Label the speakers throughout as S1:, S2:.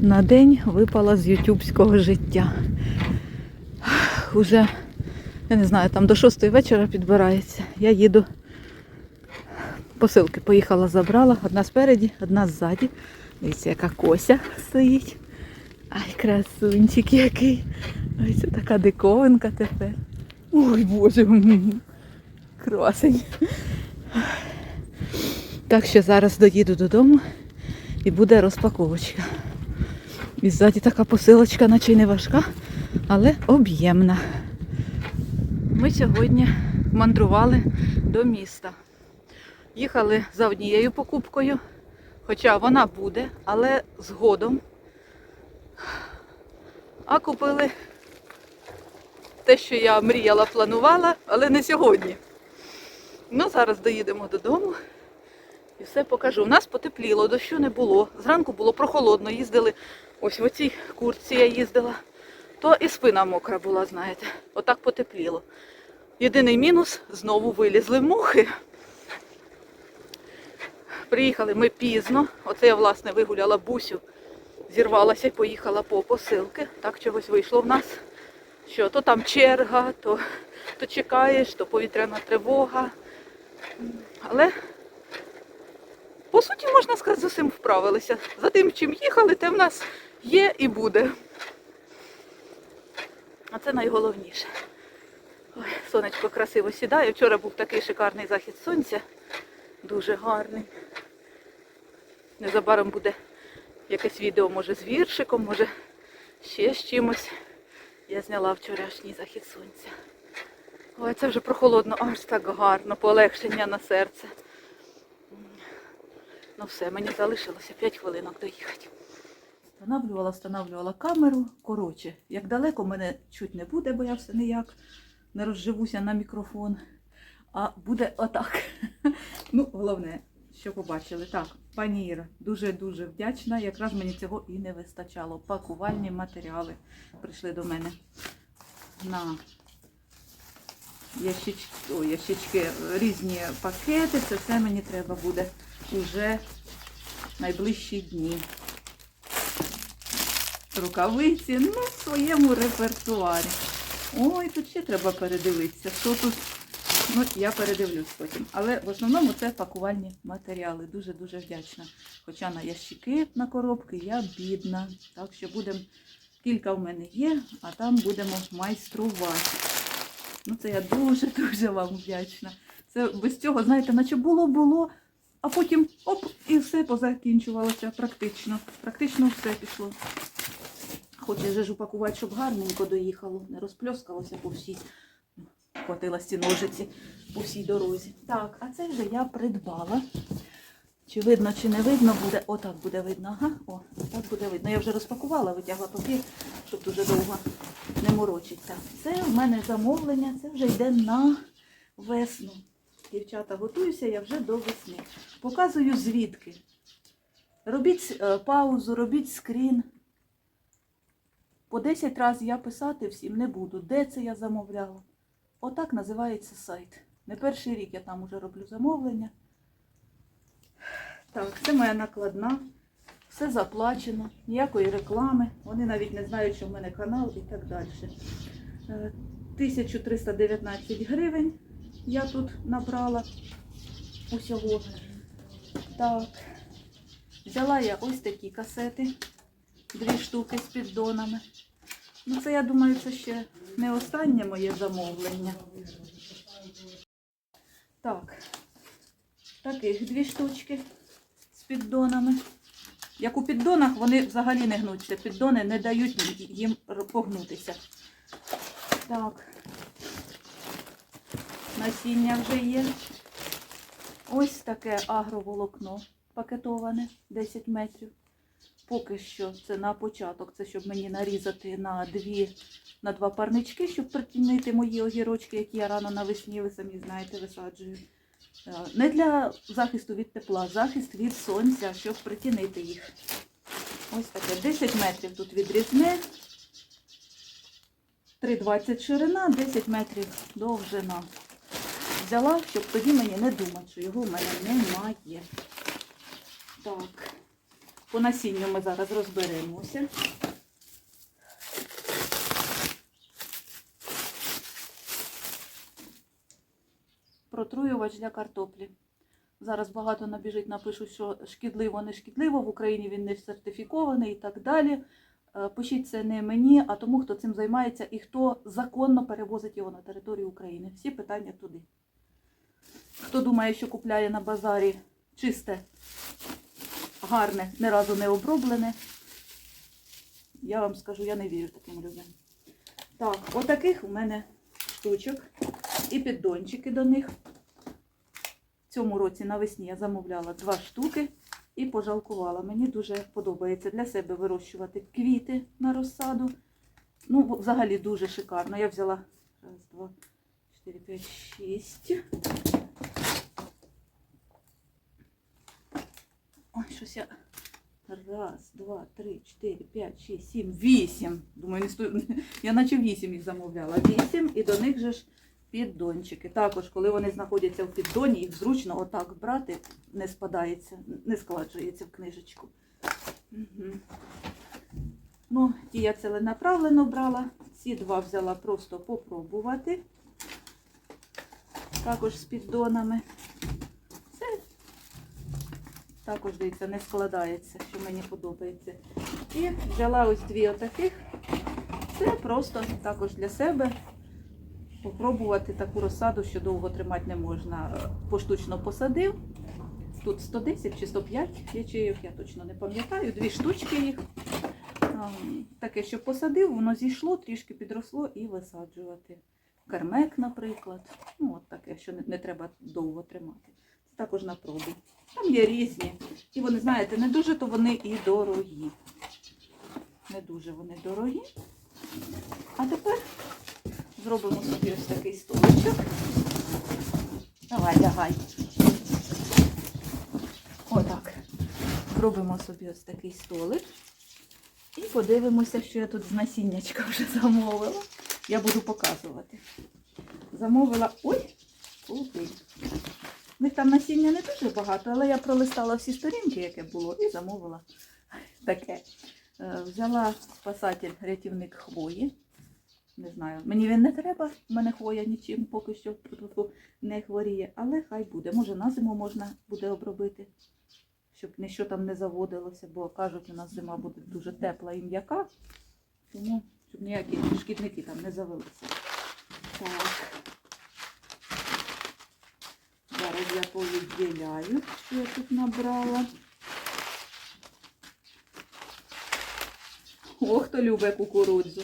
S1: на день випала з ютубського життя. Уже, я не знаю, там до 6 вечора підбирається. Я їду. Посилки поїхала, забрала. Одна спереді, одна ззаді. Дивіться, яка кося стоїть. Ай, красунчик який. Ой, це така диковинка тепер. Ой, боже. Красень. Так що зараз доїду додому і буде розпаковочка. І ззаді така посилочка, наче й не важка, але об'ємна. Ми сьогодні мандрували до міста. Їхали за однією покупкою, хоча вона буде, але згодом. А купили те, що я мріяла, планувала, але не сьогодні. Ну, зараз доїдемо додому і все покажу. У нас потепліло, дощу не було. Зранку було прохолодно, їздили. Ось в оцій куртці я їздила. То і спина мокра була, знаєте. Отак потепліло. Єдиний мінус знову вилізли мухи. Приїхали ми пізно. Оце я, власне, вигуляла бусю, зірвалася і поїхала по посилки. Так чогось вийшло в нас. Що то там черга, то, то чекаєш, то повітряна тривога. Але, по суті, можна сказати, з усім вправилися. За тим, чим їхали, те в нас є і буде. А це найголовніше. Ой, сонечко красиво сідає. Вчора був такий шикарний захід сонця. Дуже гарний. Незабаром буде якесь відео, може, з віршиком, може ще з чимось. Я зняла вчорашній захід сонця. Ой, це вже прохолодно, аж так гарно, полегшення на серце. Ну все, мені залишилося 5 хвилинок доїхати. Встановлювала, встановлювала камеру. Коротше, як далеко мене чуть не буде, бо я все ніяк не розживуся на мікрофон. А буде отак. Ну, головне, що побачили. Так, пані Іра, дуже-дуже вдячна. Якраз мені цього і не вистачало. Пакувальні матеріали прийшли до мене на ящички, о, ящички, різні пакети. Це все мені треба буде уже найближчі дні. Рукавиці, ну, в своєму репертуарі. Ой, тут ще треба передивитися. Що тут? Ну, я передивлюсь потім. Але в основному це пакувальні матеріали. Дуже-дуже вдячна. Хоча на ящики, на коробки я бідна. Так що будемо, кілька в мене є, а там будемо майструвати. Ну, це я дуже-дуже вам вдячна. Це без цього, знаєте, наче було-було, а потім оп, і все позакінчувалося практично. Практично все пішло. Хоче же ж упакувати, щоб гарненько доїхало, не розпльоскалося по всій. Хватило ці ножиці по всій дорозі. Так, а це вже я придбала. Чи видно, чи не видно буде. Отак буде видно. Ага, о, так буде видно. Я вже розпакувала, витягла папір, щоб дуже довго не морочиться. Це в мене замовлення, це вже йде на весну. Дівчата, готуюся я вже до весни. Показую звідки. Робіть е, паузу, робіть скрін. По 10 разів я писати всім не буду. Де це я замовляла? Отак називається сайт. Не перший рік я там уже роблю замовлення. Так, це моя накладна. Все заплачено, ніякої реклами. Вони навіть не знають, що в мене канал і так далі. Е, 1319 гривень я тут набрала усього. Так. Взяла я ось такі касети, дві штуки з піддонами. Ну, це, я думаю, це ще не останнє моє замовлення. Так, таких дві штучки з піддонами. Як у піддонах, вони взагалі не гнуться. Піддони не дають їм погнутися. Так, насіння вже є. Ось таке агроволокно пакетоване 10 метрів. Поки що це на початок, це щоб мені нарізати на дві, на два парнички, щоб притінити мої огірочки, які я рано навесні, ви самі знаєте, висаджую. Е, Не для захисту від тепла, захист від сонця, щоб притінити їх. Ось таке. 10 метрів тут відрізне. 3,20 ширина, 10 метрів довжина. Взяла, щоб тоді мені не думати, що його в мене немає. Так. По насінню ми зараз розберемося. Протруювач для картоплі. Зараз багато набіжить, напишуть, що шкідливо, не шкідливо, в Україні він не сертифікований і так далі. Е, Пишіть це не мені, а тому, хто цим займається і хто законно перевозить його на територію України. Всі питання туди. Хто думає, що купляє на базарі чисте, гарне, ні разу не оброблене, я вам скажу, я не вірю таким людям. Так, отаких у мене штучок і піддончики до них. В цьому році навесні я замовляла два штуки і пожалкувала. Мені дуже подобається для себе вирощувати квіти на розсаду. Ну, взагалі дуже шикарно. Я взяла раз, два, чотири, п'ять, шість. Ой, щось я. Раз, два, три, чотири, п'ять, шість, сім, вісім. Думаю, не сто... я наче вісім їх замовляла. Вісім, і до них же ж піддончики. Також, коли вони знаходяться в піддоні, їх зручно отак брати, не спадається, не складжується в книжечку. Угу. Ну, ті я ціленаправлено брала. Ці два взяла просто попробувати. Також з піддонами. Також, дивіться, не складається, що мені подобається. І взяла ось дві отаких. Це просто також для себе попробувати таку розсаду, що довго тримати не можна. Поштучно посадив. Тут 110 чи 105 ячеїв, я точно не пам'ятаю, дві штучки їх. Таке, що посадив, воно зійшло, трішки підросло і висаджувати. Кермек, наприклад. Ну, от таке, що не треба довго тримати. Також на пробу. Там є різні. І вони, знаєте, не дуже то вони і дорогі. Не дуже вони дорогі. А тепер зробимо собі ось такий столичок. Давай, лягай. Отак. Зробимо собі ось такий столик. І подивимося, що я тут з насіннячка вже замовила. Я буду показувати. Замовила. Ой! Куди? Них там насіння не дуже багато, але я пролистала всі сторінки, яке було, і замовила таке. Е, Взяла спасатель рятівник хвої. Не знаю, мені він не треба, в мене хвоя нічим поки що не хворіє, але хай буде. Може на зиму можна буде обробити, щоб нічого там не заводилося, бо кажуть, у нас зима буде дуже тепла і м'яка, тому щоб ніякі шкідники там не завелися. Так. Зараз я повідділяю, що я тут набрала. О, хто любить кукурудзу.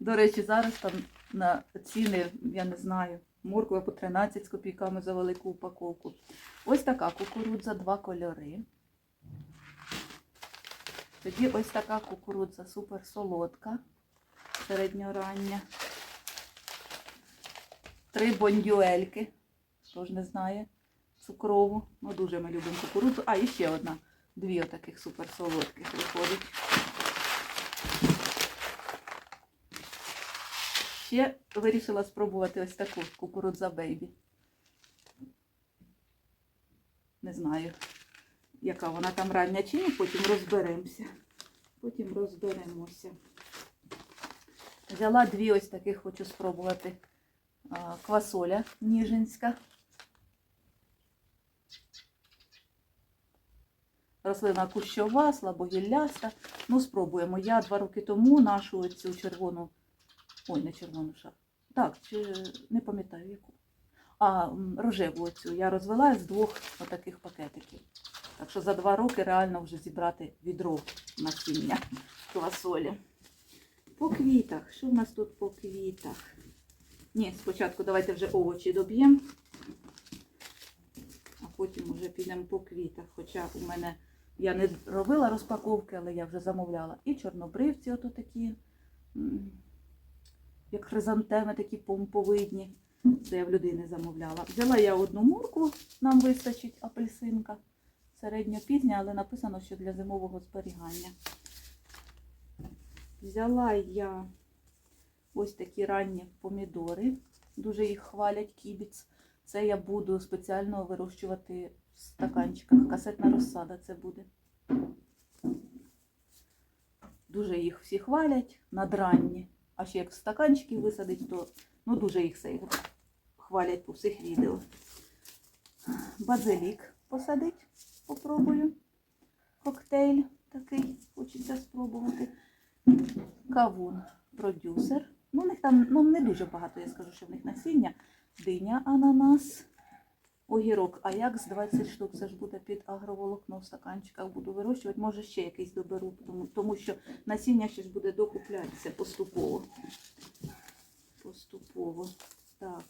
S1: До речі, зараз там на ціни, я не знаю, морква по 13 з копійками за велику упаковку. Ось така кукурудза, два кольори. Тоді ось така кукурудза супер солодка, середньорання. Три бондюельки, хто ж не знає, цукрову. Ну, дуже ми любимо кукурудзу. А, і ще одна. Дві отаких супер солодких виходить. Ще вирішила спробувати ось таку кукурудза бейбі. Не знаю, яка вона там рання чи ні, потім розберемося. Потім розберемося. Взяла дві ось таких, хочу спробувати. Квасоля ніжинська. Рослина кущова, слабогілляста. Ну, спробуємо. Я два роки тому нашу цю червону, ой, не червону ша. Так, чи не пам'ятаю яку. А рожеву цю я розвела з двох отаких пакетиків. Так що за два роки реально вже зібрати відро насіння квасолі. По квітах. Що в нас тут по квітах? Ні, спочатку давайте вже овочі доб'ємо, а потім вже підемо по квітах. Хоча у мене я не робила розпаковки, але я вже замовляла. І чорнобривці, ото такі, як хризантеми, такі помповидні. Це я в людини замовляла. Взяла я одну мурку, нам вистачить апельсинка. Середньопізня, але написано, що для зимового зберігання. Взяла я ось такі ранні помідори. Дуже їх хвалять кібіц. Це я буду спеціально вирощувати в стаканчиках. Касетна розсада це буде. Дуже їх всі хвалять надранні. А ще як в стаканчики висадить, то ну, дуже їх все хвалять по всіх відео. Базилік посадить, попробую. Коктейль такий, хочеться спробувати. Кавун, продюсер. Ну, у них там ну, не дуже багато, я скажу, що в них насіння. Диня, ананас, огірок. А як з 20 штук це ж буде під агроволокно в стаканчиках буду вирощувати. Може ще якийсь доберу, тому, тому що насіння ще ж буде докуплятися поступово. Поступово. Так.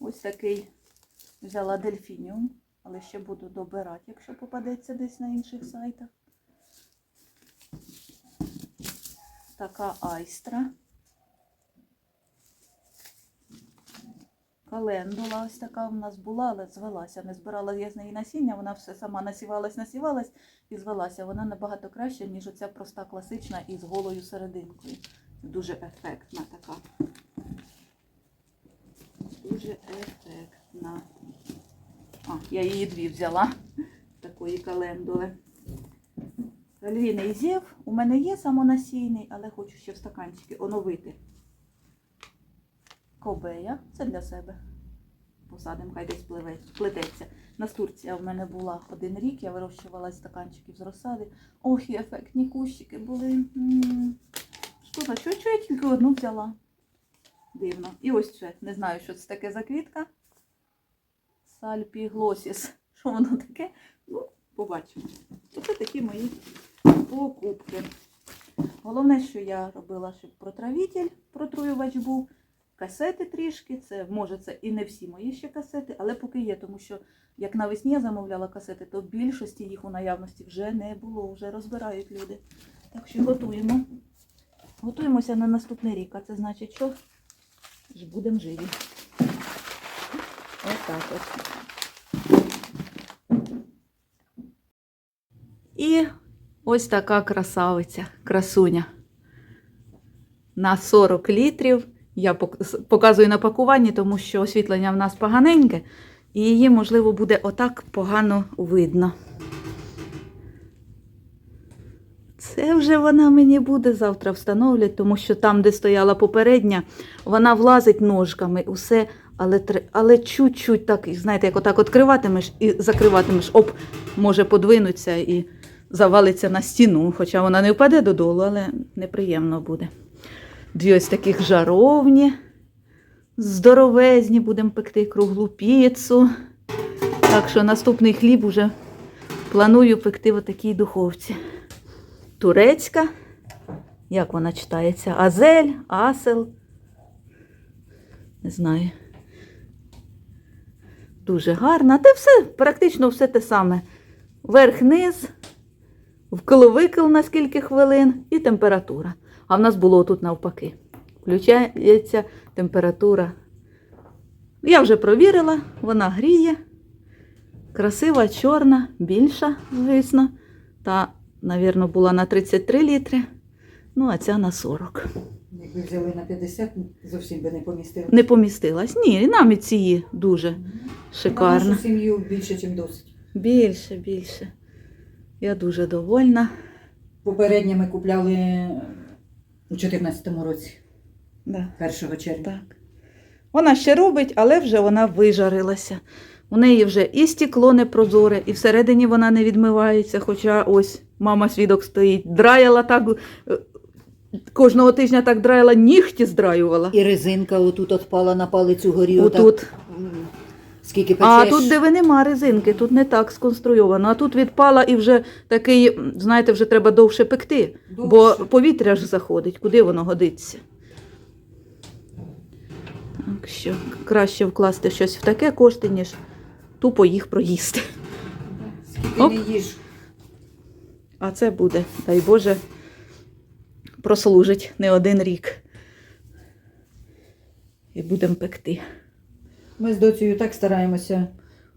S1: Ось такий взяла дельфініум, але ще буду добирати, якщо попадеться десь на інших сайтах. Така айстра. Календула ось така в нас була, але звелася. Не збирала я з неї насіння, вона все сама насівалась, насівалась і звелася. Вона набагато краща, ніж оця проста класична із голою серединкою. Дуже ефектна така. Дуже ефектна. А, я її дві взяла. Такої календули. Львіний зєв у мене є самонасійний, але хочу ще в стаканчики оновити. Кобея, це для себе. Посадимо, хай десь пливе, плететься. Настурція в мене була один рік, я вирощувала стаканчиків з розсади. Ох, і ефектні кущики були. М. Шкода, що, що я тільки одну взяла. Дивно. І ось це. Не знаю, що це таке за квітка. Сальпіглосіс. Що воно таке? Ну, побачимо. Оце такі мої покупки. Головне, що я робила, щоб протравитель, протруювач був. Касети трішки, це може це і не всі мої ще касети, але поки є, тому що як навесні я замовляла касети, то більшості їх у наявності вже не було, вже розбирають люди. Так що готуємо. Готуємося на наступний рік, а це значить, що ж будемо живі. Ось так от. І ось така красавиця, красуня. На 40 літрів. Я показую на пакуванні, тому що освітлення в нас поганеньке, і її, можливо, буде отак погано видно. Це вже вона мені буде завтра встановлять, тому що там, де стояла попередня, вона влазить ножками, усе, але, але чуть-чуть так, знаєте, як отак відкриватимеш і закриватимеш, оп, може подвинуться і завалиться на стіну, хоча вона не впаде додолу, але неприємно буде. Дві ось таких жаровні, здоровезні, будемо пекти круглу піцу. Так що наступний хліб уже планую пекти в такій духовці. Турецька, як вона читається? Азель, асел. Не знаю. Дуже гарна. Та все, практично все те саме. Верх-низ, вкл-викл на скільки хвилин і температура. А в нас було тут навпаки. Включається температура. Я вже провірила, вона гріє. Красива, чорна, більша, звісно. Та, мабуть, була на 33 літри. Ну, а ця на 40.
S2: Якби взяли на 50, зовсім би не помістили.
S1: Не помістилась. Ні, нам і ці дуже шикарно.
S2: нашу сім'ю більше, ніж досить.
S1: Більше, більше. Я дуже довольна.
S2: Попереднє ми купляли у 2014 році,
S1: Да.
S2: 1 червня.
S1: Так. Вона ще робить, але вже вона вижарилася. У неї вже і стекло не прозоре, і всередині вона не відмивається. Хоча ось мама свідок стоїть. Драяла так, е, кожного тижня так драяла, нігті здраювала.
S2: І резинка отут отпала на палицю горі.
S1: Отут.
S2: м, Скільки печеш.
S1: А тут, де ви нема резинки, тут не так сконструйовано. А тут відпала і вже такий, знаєте, вже треба довше пекти, бо повітря ж заходить, куди воно годиться. Так що краще вкласти щось в таке кошти, ніж тупо їх проїсти.
S2: Скільки
S1: Оп.
S2: не їж.
S1: А це буде, дай Боже, прослужить не один рік. І будемо пекти.
S2: Ми з доцею так стараємося,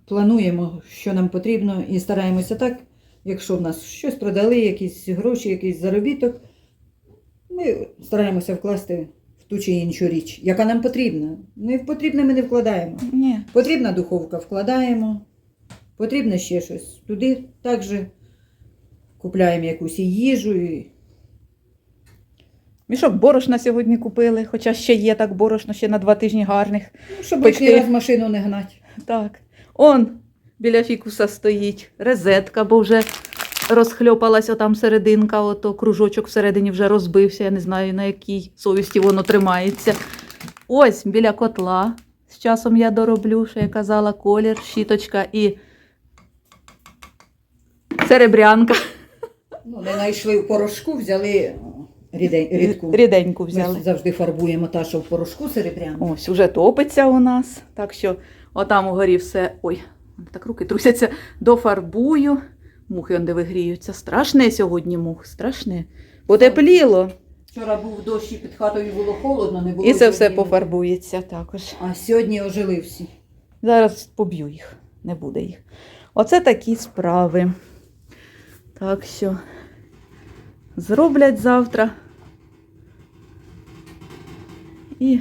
S2: плануємо, що нам потрібно, і стараємося так, якщо в нас щось продали, якісь гроші, якийсь заробіток, ми стараємося вкласти в ту чи іншу річ, яка нам потрібна. Не в потрібне ми не вкладаємо.
S1: Ні.
S2: Потрібна духовка, вкладаємо. Потрібно ще щось. Туди також купляємо якусь їжу. І...
S1: Мішок борошна сьогодні купили, хоча ще є так борошно, ще на два тижні гарних.
S2: Ну, щоб лишній раз машину не гнать.
S1: Так. Он біля фікуса стоїть розетка, бо вже розхльопалась отам серединка, ото кружочок всередині вже розбився. Я не знаю, на якій совісті воно тримається. Ось біля котла. З часом я дороблю, що я казала, колір, щіточка і серебрянка.
S2: Ну, не знайшли в порошку, взяли рідень, рідку.
S1: Ріденьку
S2: Ми
S1: взяли.
S2: завжди фарбуємо та, що в порошку серебряну.
S1: Ось, уже топиться у нас. Так що отам угорі все. Ой, так руки трусяться, дофарбую. Мухи он де вигріються. Страшне сьогодні мух, страшне. Потепліло.
S2: Вчора був дощ і під хатою було холодно, не було.
S1: І це все
S2: сьогодні.
S1: пофарбується також.
S2: А сьогодні ожили всі.
S1: Зараз поб'ю їх, не буде їх. Оце такі справи. Так що зроблять завтра. І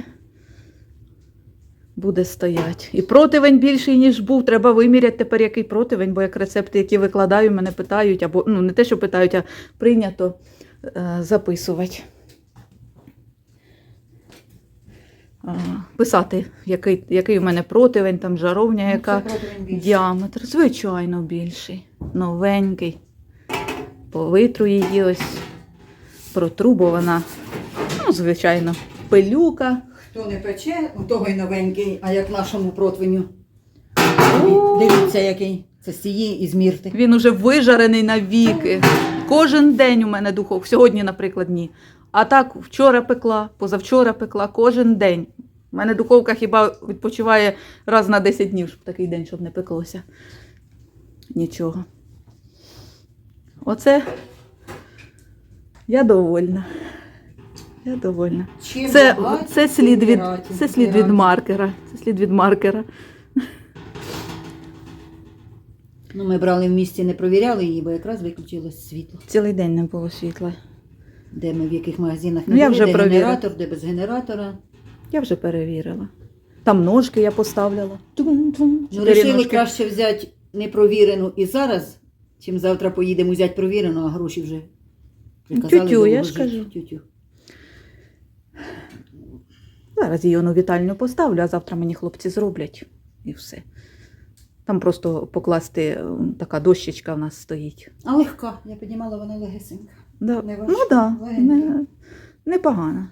S1: буде стоять. І противень більший, ніж був. Треба виміряти тепер, який противень, бо як рецепти, які викладаю, мене питають, або ну не те, що питають, а прийнято е, записувати. Писати, який, який у мене противень, там жаровня, яка
S2: Ну, більше.
S1: діаметр, звичайно, більший, новенький. Повитру її ось протру, бо вона, ну, звичайно, пилюка.
S2: Хто не пече, у того й новенький, а як нашому противню. Дивіться, який. Це з цієї і з.
S1: Він уже вижарений навіки. Кожен день у мене духов. Сьогодні, наприклад, ні. А так вчора пекла, позавчора пекла, кожен день. У мене духовка хіба відпочиває раз на 10 днів, щоб такий день, щоб не пеклося. Нічого. Оце я довольна. Я довольна.
S2: Чим
S1: Це,
S2: багаті,
S1: це, слід від, це слід від маркера. Це слід від маркера.
S2: Ну, ми брали в місті, не провіряли її, бо якраз виключилось світло.
S1: Цілий день не було світла.
S2: Де ми в яких магазинах не
S1: Ну, я
S2: були,
S1: вже
S2: де
S1: провірила.
S2: генератор, де без генератора.
S1: Я вже перевірила. Там ножки я поставляла.
S2: Ну,
S1: Чотири
S2: вирішили
S1: ножки.
S2: краще взяти непровірену і зараз, чим завтра поїдемо взяти провірену, а гроші вже
S1: Тютю, я ж кажу.
S2: Тютю.
S1: Зараз її на вітальню поставлю, а завтра мені хлопці зроблять і все. Там просто покласти е, така дощечка в нас стоїть.
S2: А легка, я піднімала, вона легесенька.
S1: Да.
S2: Не
S1: Ну так, да,
S2: легенька.
S1: не, непогано.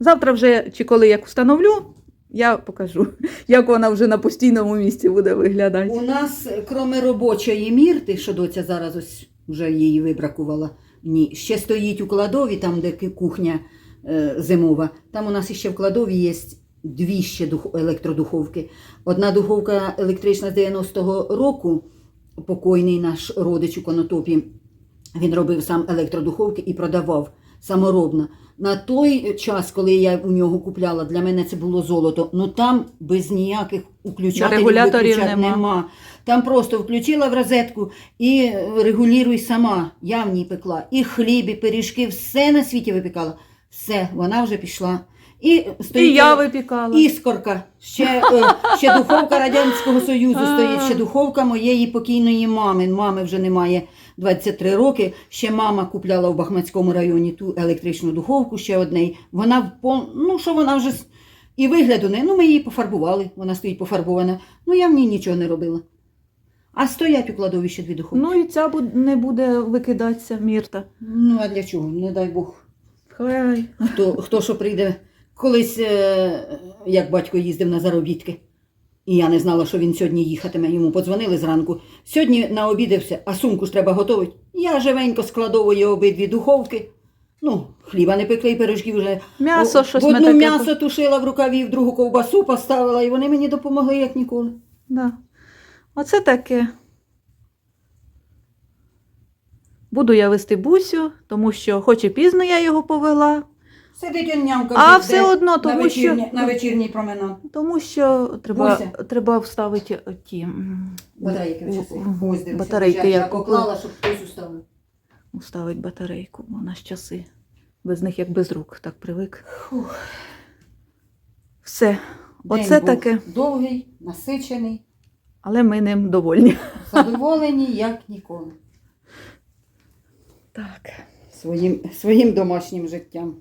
S1: Завтра вже, чи коли як встановлю, я покажу, як вона вже на постійному місці буде виглядати.
S2: У нас, крім робочої мірти, що доця зараз ось вже її вибракувала, ні, ще стоїть у кладові, там, де кухня е, зимова. Там у нас ще в кладові є дві ще дух, електродуховки. Одна духовка електрична з 90-го року, покойний наш родич у конотопі. Він робив сам електродуховки і продавав саморобно. На той час, коли я у нього купляла, для мене це було золото. Ну там без ніяких
S1: Регуляторів
S2: виключат
S1: нема.
S2: нема. Там просто включила в розетку і е, регулюй сама. Я в ній пекла. І хліб, і пиріжки, все на світі випікала. Все, вона вже пішла. І стоїть
S1: І я випікала.
S2: іскорка. Ще, е, ще духовка Радянського Союзу стоїть, ще духовка моєї покійної мами. Мами вже немає 23 роки. Ще мама купляла в Бахмацькому районі ту електричну духовку, ще одне. Вона ну що вона вже і вигляду не. Ну, ми її пофарбували, вона стоїть пофарбована. Ну я в ній нічого не робила. А стоять у кладові ще дві духовки.
S1: Ну і ця не буде викидатися, Мірта.
S2: Ну, а для чого? Не дай Бог.
S1: Хай.
S2: Хто, хто що прийде. Колись, е, як батько їздив на заробітки, і я не знала, що він сьогодні їхатиме. Йому подзвонили зранку. Сьогодні наобідався, а сумку ж треба готувати. Я живенько складовую обидві духовки. Ну, хліба не пекли, і пирожки вже.
S1: М'ясо щось
S2: в
S1: ми
S2: одну
S1: таке.
S2: м'ясо тушила в рукаві, в другу ковбасу поставила, і вони мені допомогли, як ніколи.
S1: Да. Оце таке. Буду я вести бусю, тому що, хоч і пізно я його повела,
S2: Сидить он нямка.
S1: а все
S2: йде
S1: одно,
S2: на,
S1: тому що,
S2: на вечірній променад.
S1: тому що треба,
S2: Буся.
S1: треба вставити ті м,
S2: Батарейки в часи.
S1: у-
S2: Ось дивися,
S1: батарейки
S2: лежать. я поклала, щоб хтось уставив.
S1: Уставить батарейку, бо у нас часи. Без них як без рук, так привик.
S2: Фух.
S1: Все.
S2: День
S1: Оце
S2: був
S1: таке.
S2: довгий, насичений,
S1: Але ми ним довольні.
S2: задоволені, як ніколи.
S1: Так.
S2: Своїм, своїм домашнім життям.